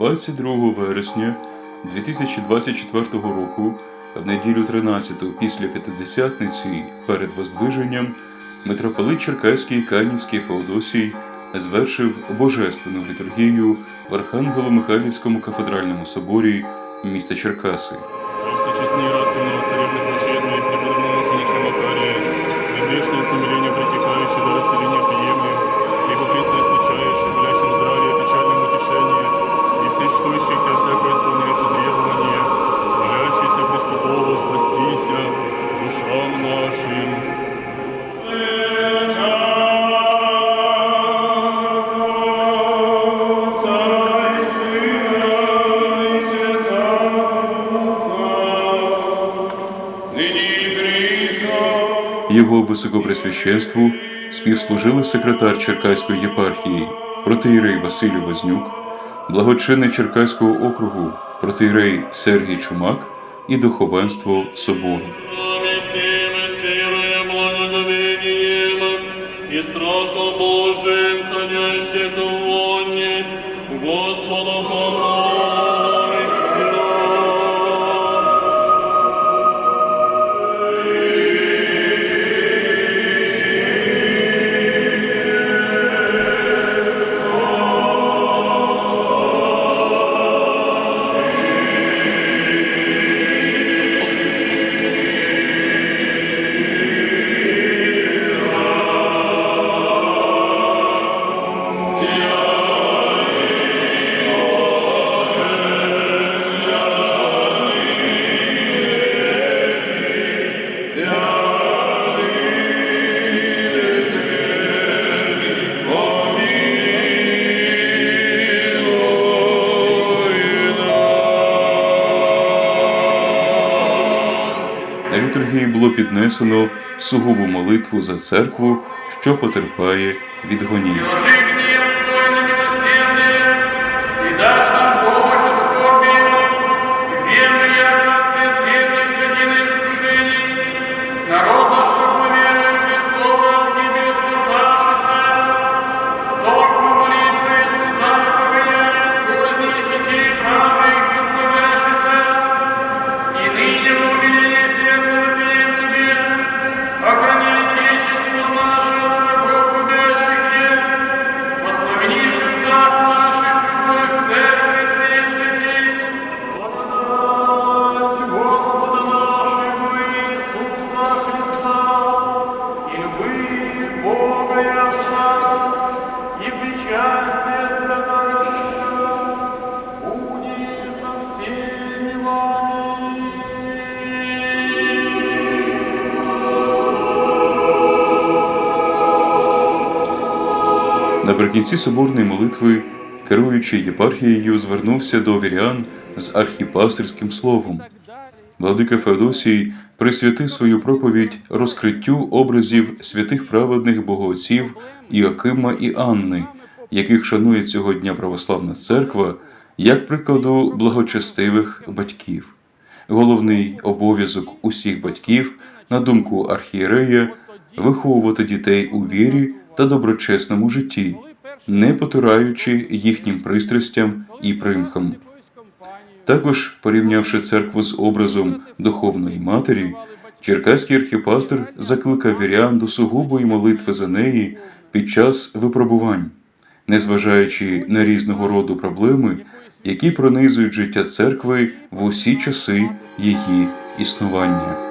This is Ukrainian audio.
22 вересня 2024 року, в неділю 13 після П'ятидесятниці перед Воздвиженням, митрополит Черкаський Канівський Феодосій звершив божественну літургію в Архангело-Михайлівському кафедральному соборі міста Черкаси. Його високопресвященству співслужили секретар Черкаської єпархії протиєрей Василій Вознюк, благочинний Черкаського округу протиєрей Сергій Чумак і духовенство собору. И страхом Божиим, хранящих помолимся. Літургії було піднесено сугубу молитву за церкву, що потерпає від гонінь. Наприкінці соборної молитви, керуючий єпархією, звернувся до вірян з архіпастерським словом. Владика Феодосій присвятив свою проповідь розкриттю образів святих праведних богоотців Іокима і Анни, яких шанує цього дня православна церква, як прикладу благочестивих батьків. Головний обов'язок усіх батьків, на думку архієрея, виховувати дітей у вірі та доброчесному житті, не потураючи їхнім пристрастям і примхам. Також, порівнявши церкву з образом духовної матері, черкаський архіпастер закликав вірян до сугубої молитви за неї під час випробувань, незважаючи на різного роду проблеми, які пронизують життя церкви в усі часи її існування.